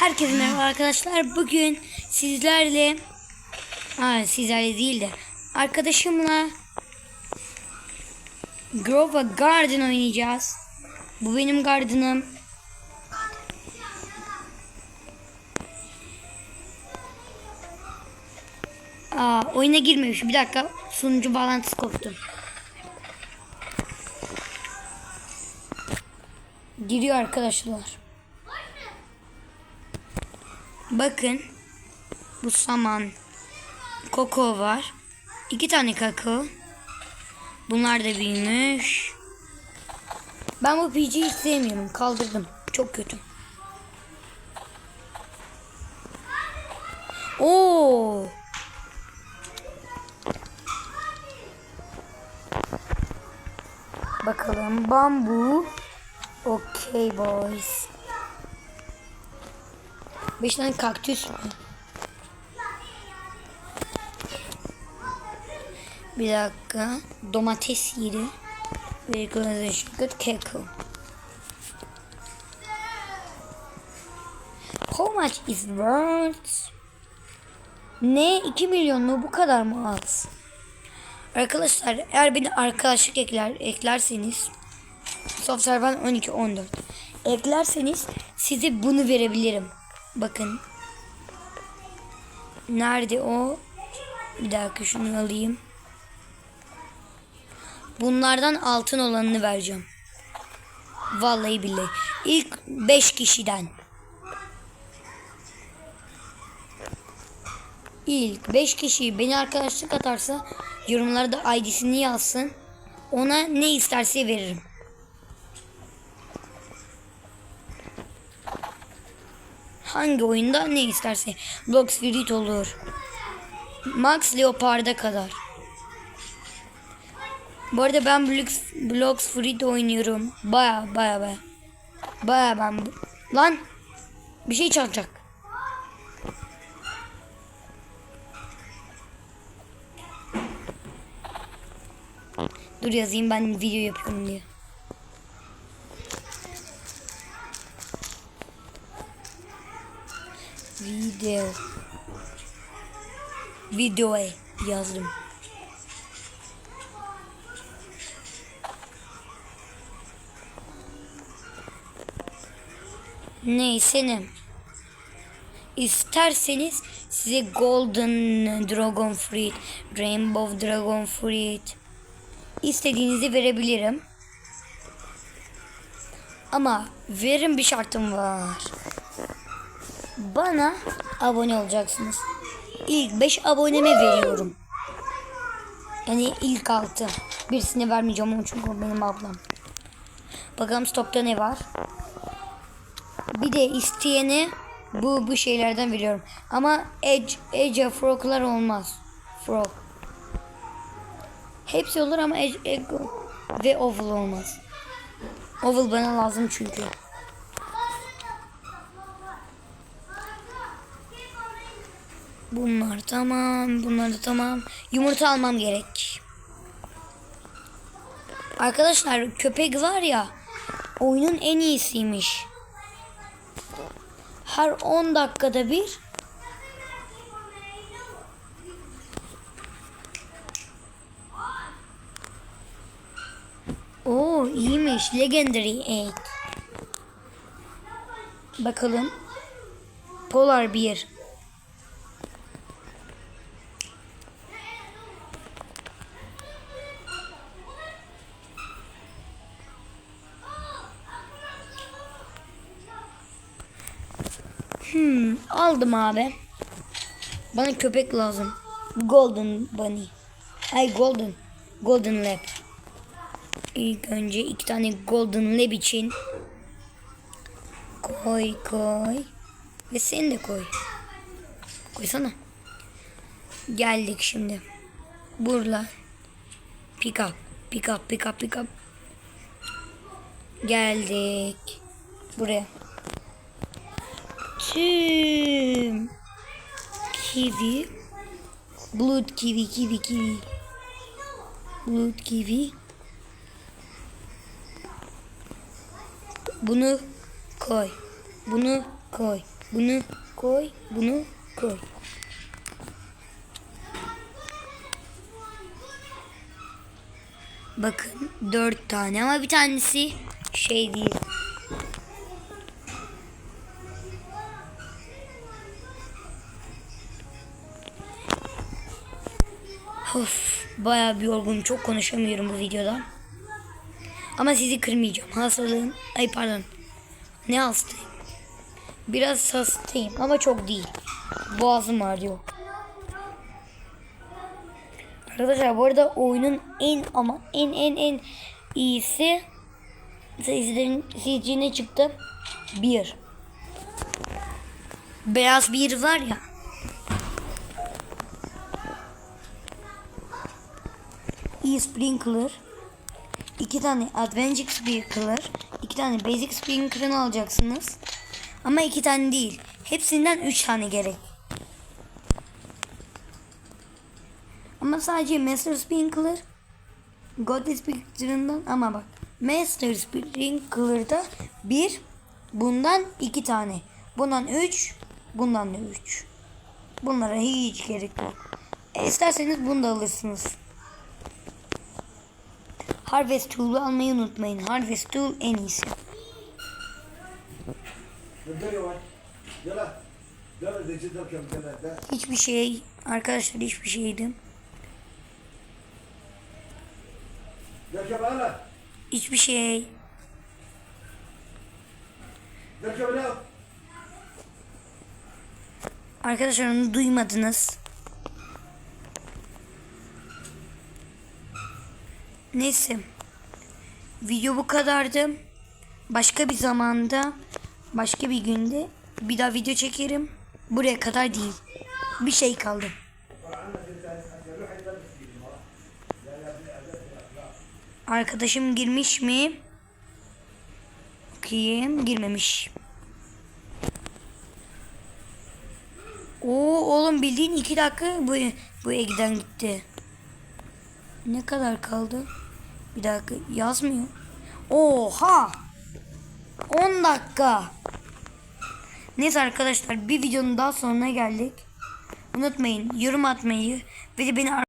Herkese merhaba arkadaşlar. Bugün sizlerle ha, sizlerle değil de arkadaşımla Grova Garden oynayacağız. Bu benim gardenım. Aa, oyuna girmemiş. Bir dakika. Sunucu bağlantısı koptu. Giriyor arkadaşlar. Bakın. Bu saman. Koko var. İki tane kakao. Bunlar da büyümüş. Ben bu PC'yi hiç sevmiyorum. Kaldırdım. Çok kötü. Oo. Bakalım bambu. Okay boys. Beş tane kaktüs mü? Bir dakika. Domates yeri. Ve good keko. How much is worth? Ne? 2 milyon mu? Bu kadar mı az? Arkadaşlar eğer beni arkadaşlık ekler, eklerseniz Software'dan 12 14 eklerseniz size bunu verebilirim. Bakın. Nerede o? Bir dakika şunu alayım. Bunlardan altın olanını vereceğim. Vallahi billahi. İlk 5 kişiden. İlk 5 kişi beni arkadaşlık atarsa yorumlarda ID'sini yazsın. Ona ne isterse veririm. Hangi oyunda ne isterse. Blox Spirit olur. Max Leopard'a kadar. Bu arada ben Blox, Blox Fruit oynuyorum. Baya baya baya. Baya ben. Lan. Bir şey çalacak. Dur yazayım ben video yapıyorum diye. Video. Videoya yazdım. Neyse ne. İsterseniz size Golden Dragon Fruit, Rainbow Dragon Fruit istediğinizi verebilirim. Ama verin bir şartım var. Bana abone olacaksınız. İlk 5 aboneme veriyorum. Yani ilk 6. Birisine vermeyeceğim onu çünkü benim ablam. Bakalım stokta ne var. Bir de isteyene bu bu şeylerden veriyorum. Ama Edge, Edge Frog'lar olmaz. Frog. Hepsi olur ama Edge, Egg ve Oval olmaz. Oval bana lazım çünkü. Bunlar tamam. Bunlar da tamam. Yumurta almam gerek. Arkadaşlar köpek var ya oyunun en iyisiymiş. Her 10 dakikada bir Oo iyiymiş. Legendary Egg. Bakalım. Polar bir. Hmm, aldım abi. Bana köpek lazım. Golden Bunny. Ay Golden. Golden Lab. İlk önce iki tane Golden Lab için koy koy. Ve sen de koy. Koysana. Geldik şimdi. Burla. Pick up. Pick up, pick up, pick up. Geldik. Buraya. Tüm kivi blood kivi kivi kivi blood kivi bunu koy bunu koy Bunu koy. Bunu koy. Bakın dört tane ama bir tanesi şey değil. Of, bayağı bir yorgunum. Çok konuşamıyorum bu videoda. Ama sizi kırmayacağım. Hastalığım, ay pardon. Ne hastayım? Biraz hastayım ama çok değil. Boğazım ağrıyor. Arkadaşlar bu arada oyunun en ama en en en iyisi sizlerin sizce ne çıktı? Bir. Beyaz bir var ya. E-sprinkler iki tane advanced sprinkler. İki tane basic sprinkler'ını alacaksınız. Ama iki tane değil. Hepsinden üç tane gerek. Ama sadece master sprinkler god sprinkler'ından ama bak master sprinkler'da bir bundan iki tane. Bundan üç bundan da üç. Bunlara hiç gerek yok. E, isterseniz bunu da alırsınız Harvest Tool'u almayı unutmayın. Harvest Tool en iyisi. Hiçbir şey arkadaşlar hiçbir şeydim. Hiçbir şey. Arkadaşlar onu duymadınız. Neyse. Video bu kadardı. Başka bir zamanda, başka bir günde bir daha video çekerim. Buraya kadar değil. Bir şey kaldı. Arkadaşım girmiş mi? Bakayım. Girmemiş. Oo oğlum bildiğin iki dakika bu bu Ege'den gitti. Ne kadar kaldı? Bir dakika yazmıyor. Oha! 10 dakika. Neyse arkadaşlar bir videonun daha sonuna geldik. Unutmayın yorum atmayı ve de beni